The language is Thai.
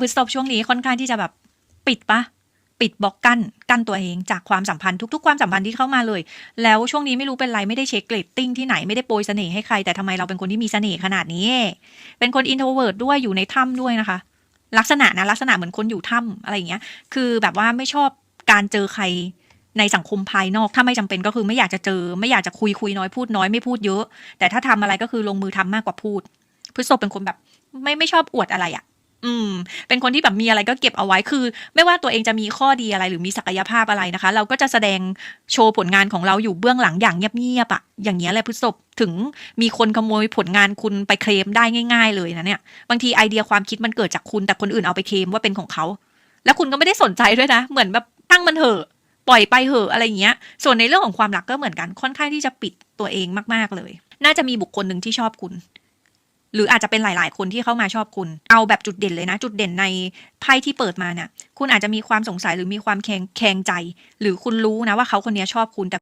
พฤษภช่วงนี้ค่อนข้างที่จะแบบปิดปะปิดบล็อกกั้นกั้นตัวเองจากความสัมพันธ์ทุก ๆ ความสัมพันธ์ที่เข้ามาเลย แล้วช่วงนี้ไม่รู้เป็นไรไม่ได้เช็คเกรตติ้งที่ไหนไม่ได้โปรยเสน่ห์ให้ใครแต่ทำไมเราเป็นคนที่มีเสน่ห์ขนาดนี้ เป็นคนอินโทรเวิร์ดด้วยอยู่ในถ้ำด้วยนะคะ ลักษณะนะลักษณะเหมือนคนอยู่ถ้ำอะไรอย่างเงี้ย คือแบบว่าไม่ชอบการเจอใครในสังคมภายนอกถ้าไม่จำเป็นก็คือไม่อยากจะเจอ ไม่อยากจะคุยคุยน้อยพูดน้อยไม่พูดเยอะ แต่ถ้าทำอะไรก็คือลงมือทำมากกว่าพูดพฤษภเป็นคนแบบ ไม่ไม่ชอบอวดอะไรอะ่ะ อืม เป็นคนที่แบบมีอะไรก็เก็บเอาไว้คือ ไม่ว่าตัวเองจะมีข้อดีอะไรหรือมีศักยภาพอะไรนะคะ เราก็จะแสดงโชว์ผลงานของเราอยู่เบื้องหลังอย่างเงียบๆอะ่ะอย่างเงี้ยแหละพฤษภถึงมีคนขโมยผลงานคุณไปเคลมได้ง่าย ๆ เลยนะเนี่ย บางทีไอเดียความคิดมันเกิดจากคุณแต่คนอื่นเอาไปเคลมว่าเป็นของเขา แล้วคุณก็ไม่ได้สนใจด้วยนะ เหมือนแบบตั้งมันเถอะปล่อยไปเหอะอะไรอย่างเงี้ย ส่วนในเรื่องของความรักก็เหมือนกันค่อนข้างที่จะปิดตัวเองมากๆเลย น่าจะมีบุคคลหนึ่งที่ชอบคุณ หรืออาจจะเป็นหลาย ๆ คนที่เข้ามาชอบคุณ เอาแบบจุดเด่นเลยนะ จุดเด่นในไพ่ที่เปิดมาเนี่ยคุณอาจจะมีความสงสัยหรือมีความแคงแคงใจ หรือคุณรู้นะว่าเขาคนนี้ชอบคุณแต่